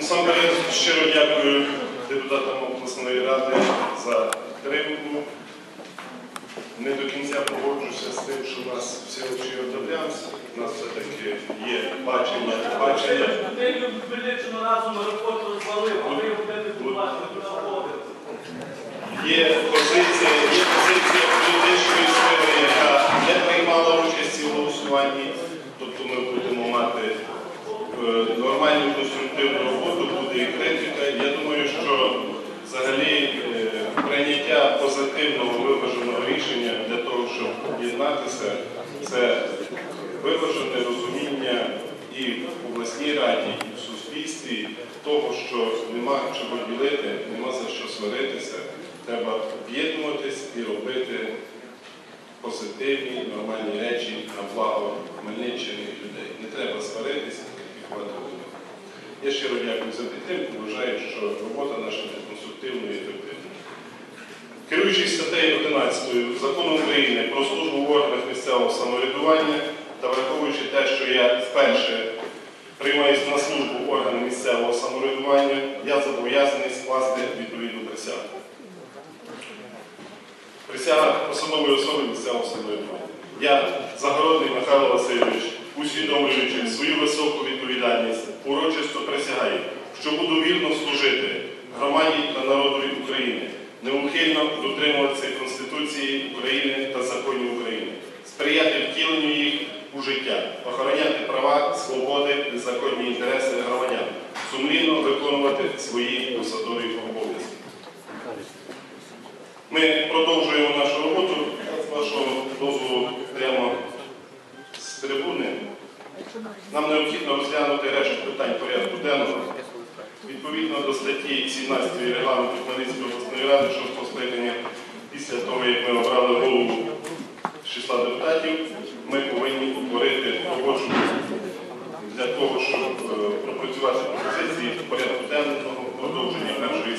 Насамперед щиро дякую депутатам обласної ради за підтримку. Не до кінця погоджуся з тим, що у нас всі очі одобрямся. У нас все-таки є бачення, бачення. Є позиція, є позиція політичної сили, яка не приймала участі в голосуванні. Тобто ми будемо мати нормальну конструктивну роботу, буде і критика. Я думаю, що взагалі е, прийняття позитивного виваженого рішення для того, щоб об'єднатися, це виважене розуміння і в обласній раді, і в суспільстві того, що нема чого ділити, нема за що сваритися. Треба об'єднуватись і робити позитивні, нормальні речі на благо Хмельниччини людей. Не треба Я щиро дякую за підтримку. Вважаю, що робота наша буде конструктивною і ефективною. Керуючись статтею 11 закону України про службу в органах місцевого самоврядування та враховуючи те, що я вперше приймаюсь на службу в органи місцевого самоврядування, я зобов'язаний скласти відповідну присягу. Присяга посадової особи місцевого самоврядування. Я, Загородний Михайло Васильович, усвідомлюючи свою високу відповідальність, що буду вірно служити громаді та народові України, неухильно дотримуватися Конституції України та законів України, сприяти втіленню їх у життя, охороняти права, свободи і законні інтереси громадян, сумлінно виконувати свої посадові обов'язки. Ми продовжуємо нашу роботу. З вашого дозволу прямо з трибуни. Нам необхідно розглянути решту питань порядку денного. Відповідно до статті 17 регламенту Хмельницької обласної ради, що скликання, після того, як ми обрали голову числа депутатів, ми повинні утворити робочу для того, щоб е, пропрацювати пропозиції в порядку денного продовження першої.